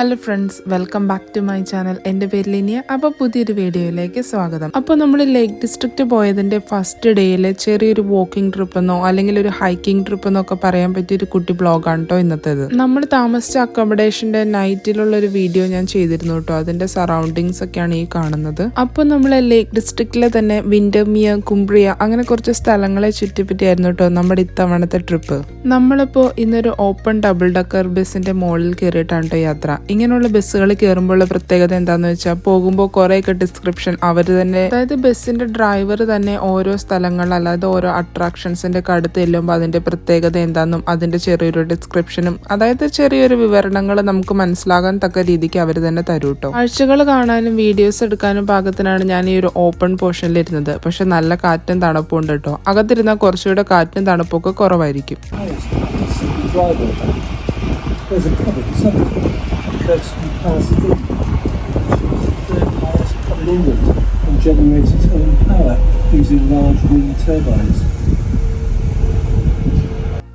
Hello friends welcome back to my channel എന്റെ പേര് ലിനിയ അപ്പോൾ പുതിയൊരു വീഡിയോയിലേക്ക് സ്വാഗതം. അപ്പോൾ നമ്മൾ ലേക്ക് ഡിസ്ട്രിക്റ്റ് പോയതിന്റെ ഫസ്റ്റ് ഡേയിൽ ചെറിയൊരു വാക്കിംഗ് ട്രിപ്പ് എന്നോ അല്ലെങ്കിൽ ഒരു ഹൈക്കിംഗ് ട്രിപ്പ് എന്നൊക്കെ പറയാൻ പറ്റിയ ഒരു കുട്ടി ബ്ലോഗാണ് കേട്ടോ ഇന്നത്തേത്. നമ്മൾ താമസിച്ച അക്കോമഡേഷന്റെ നൈറ്റിലുള്ള ഒരു വീഡിയോ ഞാൻ ചെയ്തിരുന്നു കേട്ടോ അതിന്റെ സറൗണ്ടിങ്സ് ഒക്കെയാണ് ഈ കാണുന്നത്. അപ്പോൾ നമ്മൾ ലേക്ക് ഡിസ്ട്രിക്റ്റിലെ തന്നെ വിൻഡമിയ കുംബ്രിയ അങ്ങനെ കുറച്ച് സ്ഥലങ്ങളെ ചുറ്റിപ്പറ്റിയായിരുന്നു കേട്ടോ നമ്മുടെ ഇത്തവണത്തെ ട്രിപ്പ് നമ്മളിപ്പോൾ ഇന്നൊരു ഓപ്പൺ ഡബിൾ ഡക്കർ ബസ്സിന്റെ മുകളിൽ കയറിയിട്ടാണ് കേട്ടോ യാത്ര. ഇങ്ങനെയുള്ള ബസ്സുകൾ കയറുമ്പോഴുള്ള പ്രത്യേകത എന്താന്ന് വെച്ചാൽ പോകുമ്പോൾ കുറേയൊക്കെ ഡിസ്ക്രിപ്ഷൻ അവർ തന്നെ അതായത് ബസ്സിന്റെ ഡ്രൈവർ തന്നെ ഓരോ സ്ഥലങ്ങൾ അല്ലാതെ ഓരോ അട്രാക്ഷൻസിന്റെ അടുത്ത് ചെല്ലുമ്പോൾ അതിന്റെ പ്രത്യേകത എന്താണെന്നും അതിന്റെ ചെറിയൊരു ഡിസ്ക്രിപ്ഷനും അതായത് ചെറിയൊരു വിവരണങ്ങൾ നമുക്ക് മനസ്സിലാകാൻ തക്ക രീതിക്ക് അവർ തന്നെ തരും കേട്ടോ കാഴ്ചകൾ കാണാനും വീഡിയോസ് എടുക്കാനും പാകത്തിനാണ് ഞാൻ ഈ ഒരു ഓപ്പൺ പോർഷനിൽ ഇരുന്നത്. പക്ഷെ നല്ല കാറ്റും തണുപ്പും ഉണ്ട് കേട്ടോ അകത്തിരുന്നാൽ കുറച്ചുകൂടെ കാറ്റും തണുപ്പൊക്കെ കുറവായിരിക്കും. There's a cupboard somewhere. Kirsten Palace Deep, which is the third highest cupboard in England and generates its own power using large wind turbines.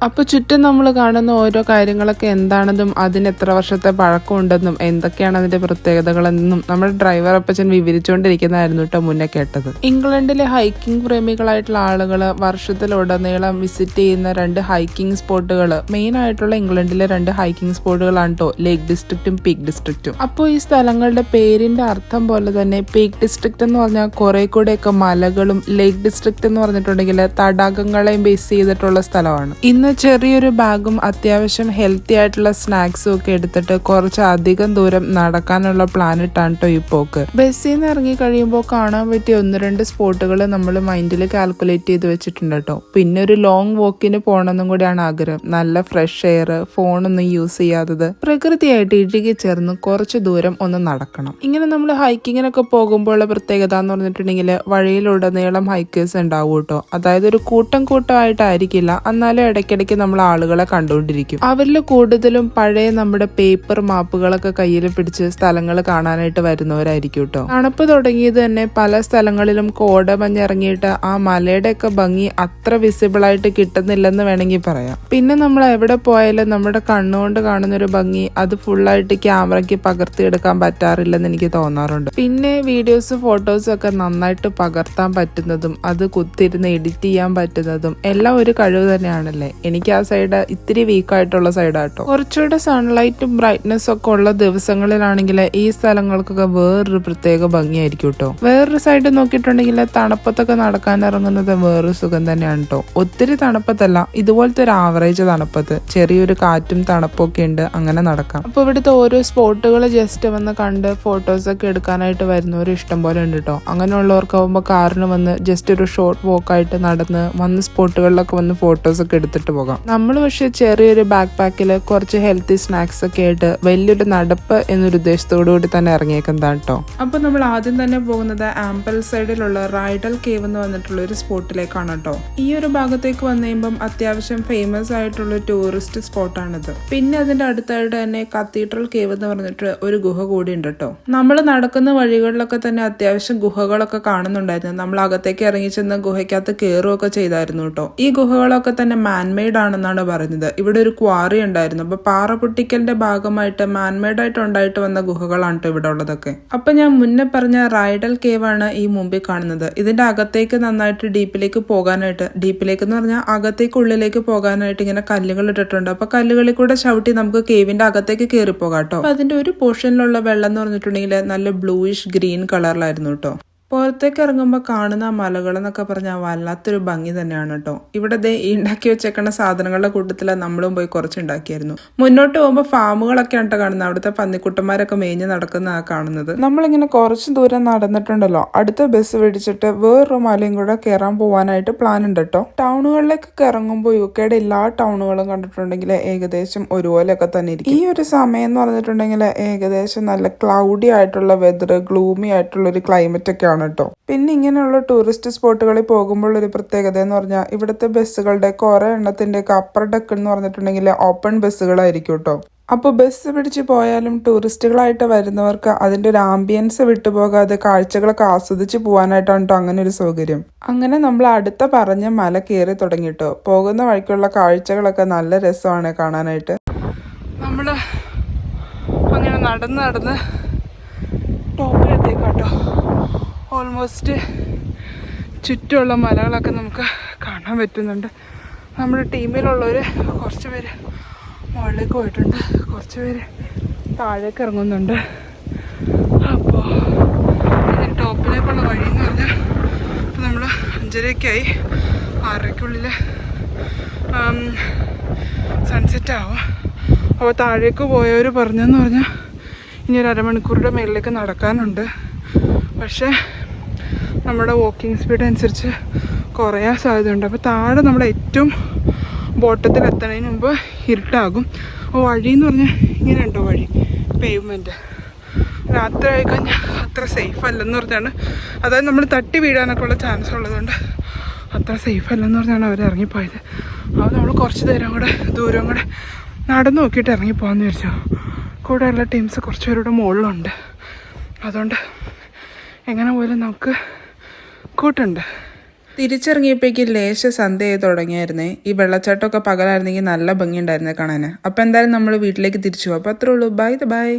അപ്പൊ ചുറ്റും നമ്മൾ കാണുന്ന ഓരോ കാര്യങ്ങളൊക്കെ എന്താണെന്നും അതിന് എത്ര വർഷത്തെ പഴക്കമുണ്ടെന്നും എന്തൊക്കെയാണ് അതിന്റെ പ്രത്യേകതകളെന്നും നമ്മുടെ ഡ്രൈവർ അപ്പച്ചൻ വിവരിച്ചുകൊണ്ടിരിക്കുന്നതായിരുന്നു കേട്ടോ മുന്നേ കേട്ടത്. ഇംഗ്ലണ്ടിലെ ഹൈക്കിംഗ് പ്രേമികളായിട്ടുള്ള ആളുകൾ വർഷത്തിലുടനീളം വിസിറ്റ് ചെയ്യുന്ന രണ്ട് ഹൈക്കിംഗ് സ്പോട്ടുകൾ മെയിൻ ആയിട്ടുള്ള ഇംഗ്ലണ്ടിലെ രണ്ട് ഹൈക്കിംഗ് സ്പോട്ടുകളാണ് കേട്ടോ ലേക്ക് ഡിസ്ട്രിക്റ്റും പീക്ക് ഡിസ്ട്രിക്റ്റും അപ്പോൾ ഈ സ്ഥലങ്ങളുടെ പേരിന്റെ അർത്ഥം പോലെ തന്നെ പീക്ക് ഡിസ്ട്രിക്ട് എന്ന് പറഞ്ഞാൽ കുറെ കൂടെയൊക്കെ മലകളും ലേക്ക് ഡിസ്ട്രിക്ട് എന്ന് പറഞ്ഞിട്ടുണ്ടെങ്കിൽ തടാകങ്ങളെയും ബേസ് ചെയ്തിട്ടുള്ള സ്ഥലമാണ്. ഇന്ന് ചെറിയൊരു ബാഗും അത്യാവശ്യം ഹെൽത്തി ആയിട്ടുള്ള സ്നാക്സും ഒക്കെ എടുത്തിട്ട് കുറച്ച് അധികം ദൂരം നടക്കാനുള്ള പ്ലാൻ ഇട്ടാണ് കേട്ടോ ഈ പോക്ക്. ബസ്സിൽ നിന്ന് ഇറങ്ങി കഴിയുമ്പോൾ കാണാൻ പറ്റിയ ഒന്ന് രണ്ട് സ്പോട്ടുകൾ നമ്മൾ മൈൻഡിൽ കാൽക്കുലേറ്റ് ചെയ്ത് വെച്ചിട്ടുണ്ട് കേട്ടോ പിന്നെ ഒരു ലോങ് വോക്കിന് പോകണമെന്നും കൂടിയാണ് ആഗ്രഹം. നല്ല ഫ്രഷ് എയർ ഫോണൊന്നും യൂസ് ചെയ്യാത്തത്. പ്രകൃതിയായിട്ട് ഇഴുകി ചേർന്ന് കുറച്ച് ദൂരം ഒന്ന് നടക്കണം. ഇങ്ങനെ നമ്മൾ ഹൈക്കിങ്ങിനൊക്കെ പോകുമ്പോഴുള്ള പ്രത്യേകത എന്ന് പറഞ്ഞിട്ടുണ്ടെങ്കിൽ വഴിയിലുടനീളം ഹൈക്കേഴ്സ് ഉണ്ടാവും കേട്ടോ അതായത് ഒരു കൂട്ടം കൂട്ടമായിട്ടായിരിക്കില്ല എന്നാലും ഇടയ്ക്കിടയ്ക്ക് നമ്മൾ ആളുകളെ കണ്ടുകൊണ്ടിരിക്കും. അവരിൽ കൂടുതലും പഴയ നമ്മുടെ പേപ്പർ മാപ്പുകളൊക്കെ കയ്യിൽ പിടിച്ച് സ്ഥലങ്ങൾ കാണാനായിട്ട് വരുന്നവരായിരിക്കും കേട്ടോ തണുപ്പ് തുടങ്ങിയത് തന്നെ പല സ്ഥലങ്ങളിലും കോട മഞ്ഞിറങ്ങിയിട്ട് ആ മലയുടെ ഒക്കെ ഭംഗി അത്ര വിസിബിൾ ആയിട്ട് കിട്ടുന്നില്ലെന്ന് വേണമെങ്കിൽ പറയാം. പിന്നെ നമ്മൾ എവിടെ പോയാലും നമ്മുടെ കണ്ണുകൊണ്ട് കാണുന്ന ഒരു ഭംഗി അത് ഫുള്ളായിട്ട് ക്യാമറയ്ക്ക് പകർത്തിയെടുക്കാൻ പറ്റാറില്ലെന്ന് എനിക്ക് തോന്നാറുണ്ട്. പിന്നെ വീഡിയോസ് ഫോട്ടോസും ഒക്കെ നന്നായിട്ട് പകർത്താൻ പറ്റുന്നതും അത് കുത്തിരുന്ന് എഡിറ്റ് ചെയ്യാൻ പറ്റുന്നതും എല്ലാം ഒരു കഴിവ് തന്നെയാണല്ലേ? എനിക്ക് ആ സൈഡ് ഇത്തിരി വീക്കായിട്ടുള്ള സൈഡാട്ടോ കുറച്ചുകൂടെ സൺലൈറ്റും ബ്രൈറ്റ്നസ് ഒക്കെ ഉള്ള ദിവസങ്ങളിലാണെങ്കിൽ ഈ സ്ഥലങ്ങൾക്കൊക്കെ വേറൊരു പ്രത്യേക ഭംഗിയായിരിക്കും കേട്ടോ വേറൊരു സൈഡ് നോക്കിയിട്ടുണ്ടെങ്കിൽ തണുപ്പത്തൊക്കെ നടക്കാൻ ഇറങ്ങുന്നത് വേറൊരു സുഖം തന്നെയാണ് കേട്ടോ ഒത്തിരി തണുപ്പത്തല്ല ഇതുപോലത്തെ ഒരു ആവറേജ് തണുപ്പത്ത് ചെറിയൊരു കാറ്റും തണുപ്പും ഒക്കെ ഉണ്ട് അങ്ങനെ നടക്കാം. അപ്പൊ ഇവിടുത്തെ ഓരോ സ്പോട്ടുകൾ ജസ്റ്റ് വന്ന് കണ്ട് ഫോട്ടോസ് ഒക്കെ എടുക്കാനായിട്ട് വരുന്നവർ ഇഷ്ടം പോലെ ഉണ്ട് കേട്ടോ അങ്ങനെയുള്ളവർക്കാവുമ്പോൾ കാറിന് വന്ന് ജസ്റ്റ് ഒരു ഷോർട്ട് വോക്കായിട്ട് നടന്ന് വന്ന് സ്പോട്ടുകളിലൊക്കെ വന്ന് ഫോട്ടോസ് ഒക്കെ എടുത്തിട്ട് പോകാം നമ്മൾ പക്ഷേ ചെറിയൊരു ബാക്ക് പാക്കിൽ കുറച്ച് ഹെൽത്തി സ്നാക്സ് ഒക്കെ ആയിട്ട് വലിയൊരു നടപ്പ് എന്നൊരു ഉദ്ദേശത്തോടു കൂടി തന്നെ ഇറങ്ങിയേക്കുന്നതാണ് കേട്ടോ അപ്പൊ നമ്മൾ ആദ്യം തന്നെ പോകുന്നത് ആംപൽ സൈഡിലുള്ള റൈഡൽ കേവ് എന്ന് പറഞ്ഞിട്ടുള്ള ഒരു സ്പോട്ടിലേക്കാണ് കേട്ടോ ഈ ഒരു ഭാഗത്തേക്ക് വന്നു കഴിയുമ്പം അത്യാവശ്യം ഫേമസ് ആയിട്ടുള്ള ടൂറിസ്റ്റ് സ്പോട്ടാണിത് പിന്നെ അതിന്റെ അടുത്തായിട്ട് തന്നെ കത്തീഡ്രൽ കേവ് എന്ന് പറഞ്ഞിട്ട് ഒരു ഗുഹ കൂടി ഉണ്ട് കേട്ടോ നമ്മൾ നടക്കുന്ന വഴികളിലൊക്കെ തന്നെ അത്യാവശ്യം ഗുഹകളൊക്കെ കാണുന്നുണ്ടായിരുന്നു. നമ്മൾ അകത്തേക്ക് ഇറങ്ങി ചെന്ന് ഗുഹയ്ക്കകത്ത് കയറുകയൊക്കെ ചെയ്തായിരുന്നു കേട്ടോ ഈ ഗുഹകളൊക്കെ തന്നെ മാൻമെയ്ഡ് ആണെന്നാണ് പറയുന്നത്. ഇവിടെ ഒരു ക്വാറി ഉണ്ടായിരുന്നു. അപ്പൊ പാറ പൊട്ടിക്കലിന്റെ ഭാഗമായിട്ട് മാൻമെയ്ഡ് ആയിട്ട് ഉണ്ടായിട്ട് വന്ന ഗുഹകളാണ് കേട്ടോ ഇവിടെ ഉള്ളതൊക്കെ. അപ്പൊ ഞാൻ മുന്നേ പറഞ്ഞ റൈഡൽ കേവ് ആണ് ഈ മുമ്പിൽ കാണുന്നത്. ഇതിന്റെ അകത്തേക്ക് നന്നായിട്ട് ഡീപ്പിലേക്ക് പോകാനായിട്ട് ഡീപ്പിലേക്ക് എന്ന് പറഞ്ഞാൽ അകത്തേക്ക് ഉള്ളിലേക്ക് പോകാനായിട്ട് ഇങ്ങനെ കല്ലുകൾ ഇട്ടിട്ടുണ്ട്. അപ്പൊ കല്ലുകളിൽ കൂടെ ചവിട്ടി നമുക്ക് കേവിന്റെ അകത്തേക്ക് കയറി പോകാം കേട്ടോ അതിന്റെ ഒരു പോർഷനിലുള്ള വെള്ളം എന്ന് പറഞ്ഞിട്ടുണ്ടെങ്കിൽ നല്ല ബ്ലൂയിഷ് ഗ്രീൻ കളറിലായിരുന്നു കേട്ടോ പുറത്തേക്ക് ഇറങ്ങുമ്പോൾ കാണുന്ന മലകൾ എന്നൊക്കെ പറഞ്ഞാൽ വല്ലാത്തൊരു ഭംഗി തന്നെയാണ് കേട്ടോ. ഇവിടെ ദേ ഉണ്ടാക്കി വെച്ചേക്കണ സാധനങ്ങളുടെ കൂട്ടത്തിൽ നമ്മളും പോയി കുറച്ച് ഉണ്ടാക്കിയായിരുന്നു. മുന്നോട്ട് പോകുമ്പോൾ ഫാമുകളൊക്കെ ആണ് കാണുന്നത് അവിടുത്തെ പന്നിക്കുട്ടന്മാരൊക്കെ മേഞ്ഞ് നടക്കുന്ന കാണുന്നത്. നമ്മളിങ്ങനെ കുറച്ച് ദൂരം നടന്നിട്ടുണ്ടല്ലോ. അടുത്ത ബസ് പിടിച്ചിട്ട് വേറൊരു മലയും കൂടെ കയറാൻ പോകാനായിട്ട് പ്ലാൻ ഉണ്ട് കേട്ടോ. ടൗണുകളിലേക്കൊക്കെ ഇറങ്ങുമ്പോൾ യു കെയുടെ എല്ലാ ടൗണുകളും കണ്ടിട്ടുണ്ടെങ്കിൽ ഏകദേശം ഒരുപോലെയൊക്കെ തന്നെ ഇരിക്കും. ഈ ഒരു സമയം എന്ന് പറഞ്ഞിട്ടുണ്ടെങ്കിൽ ഏകദേശം നല്ല ക്ലൗഡി ആയിട്ടുള്ള വെതർ ഗ്ലൂമി ആയിട്ടുള്ള ഒരു ക്ലൈമറ്റ് ഒക്കെ ആണ് കേട്ടോ. പിന്നെ ഇങ്ങനെയുള്ള ടൂറിസ്റ്റ് സ്പോട്ടുകളിൽ പോകുമ്പോൾ ഒരു പ്രത്യേകത എന്ന് പറഞ്ഞാൽ ഇവിടുത്തെ ബസ്സുകളുടെ കുറെ എണ്ണത്തിന്റെ ഒക്കെ അപ്പർ ഡെക്ക് എന്ന് പറഞ്ഞിട്ടുണ്ടെങ്കിൽ ഓപ്പൺ ബസ്സുകളായിരിക്കും കേട്ടോ അപ്പോൾ ബസ് പിടിച്ച് പോയാലും ടൂറിസ്റ്റുകളായിട്ട് വരുന്നവർക്ക് അതിന്റെ ഒരു ആംബിയൻസ് വിട്ടുപോകാതെ കാഴ്ചകളൊക്കെ ആസ്വദിച്ച് പോകാനായിട്ടാണ് അങ്ങനെ ഒരു സൗകര്യം. അങ്ങനെ നമ്മൾ അടുത്ത പറഞ്ഞ മല കയറി തുടങ്ങിട്ടോ പോകുന്ന വഴിക്കുള്ള കാഴ്ചകളൊക്കെ നല്ല രസമാണ് കാണാനായിട്ട്. നമ്മൾ അങ്ങനെ നടന്ന് നടന്ന് ടോപ്പിലെത്തിക്കാട്ടോ ഓൾമോസ്റ്റ് ചുറ്റുമുള്ള മലകളൊക്കെ നമുക്ക് കാണാൻ പറ്റുന്നുണ്ട്. നമ്മുടെ ടീമിലുള്ളവർ കുറച്ച് പേര് മുകളിലേക്ക് പോയിട്ടുണ്ട്. കുറച്ച് പേര് താഴേക്ക് ഇറങ്ങുന്നുണ്ട്. അപ്പോൾ ഇതിന് ടോപ്പിലേക്കുള്ള വഴി എന്ന് പറഞ്ഞാൽ ഇപ്പോൾ നമ്മൾ അഞ്ചരയ്ക്കായി ആറരയ്ക്കുള്ളിൽ സൺസെറ്റ് ആവും. അപ്പോൾ താഴേക്ക് പോയവർ പറഞ്ഞെന്ന് പറഞ്ഞാൽ ഇനി ഒരു അരമണിക്കൂറുടെ മേളിലേക്ക് നടക്കാനുണ്ട്. പക്ഷേ നമ്മുടെ വാക്കിംഗ് സ്പീഡ് അനുസരിച്ച് കുറയാൻ സാധ്യതയുണ്ട്. അപ്പോൾ താഴെ നമ്മൾ ഏറ്റവും ബോട്ടത്തിൽ എത്തുന്നതിന് മുമ്പ് ഇരുട്ടാകും. അപ്പോൾ വഴി എന്ന് പറഞ്ഞാൽ ഇങ്ങനെ ഉണ്ടോ വഴി? പേയ്മെന്റ് രാത്രി ആയി കഴിഞ്ഞാൽ അത്ര സേഫ് അല്ലെന്ന് പറഞ്ഞാണ്. അതായത് നമ്മൾ തട്ടി വീഴാനൊക്കെ ഉള്ള ചാൻസ് ഉള്ളതുകൊണ്ട് അത്ര സേഫ് അല്ലെന്ന് പറഞ്ഞാണ് അവർ ഇറങ്ങിപ്പോയത്. അപ്പോൾ നമ്മൾ കുറച്ച് നേരം കൂടെ ദൂരം കൂടെ നടന്നു നോക്കിയിട്ട് ഇറങ്ങിപ്പോകാമെന്ന് വിചാരിച്ചു. കൂടെയുള്ള ടീംസ് കുറച്ച് പേരുടെ മുകളിലുണ്ട്. അതുകൊണ്ട് എങ്ങനെ പോയാലും നമുക്ക് കൂട്ടുണ്ട്. തിരിച്ചിറങ്ങിയപ്പോഴേക്ക് ലേശ സന്ധ്യ ആയി തുടങ്ങിയായിരുന്നേ. ഈ വെള്ളച്ചാട്ടമൊക്കെ പകലായിരുന്നെങ്കിൽ നല്ല ഭംഗി ഉണ്ടായിരുന്നേ കാണാൻ അപ്പം എന്തായാലും നമ്മൾ വീട്ടിലേക്ക് തിരിച്ചു പോകും അപ്പം അത്രേ ഉള്ളൂ. By the by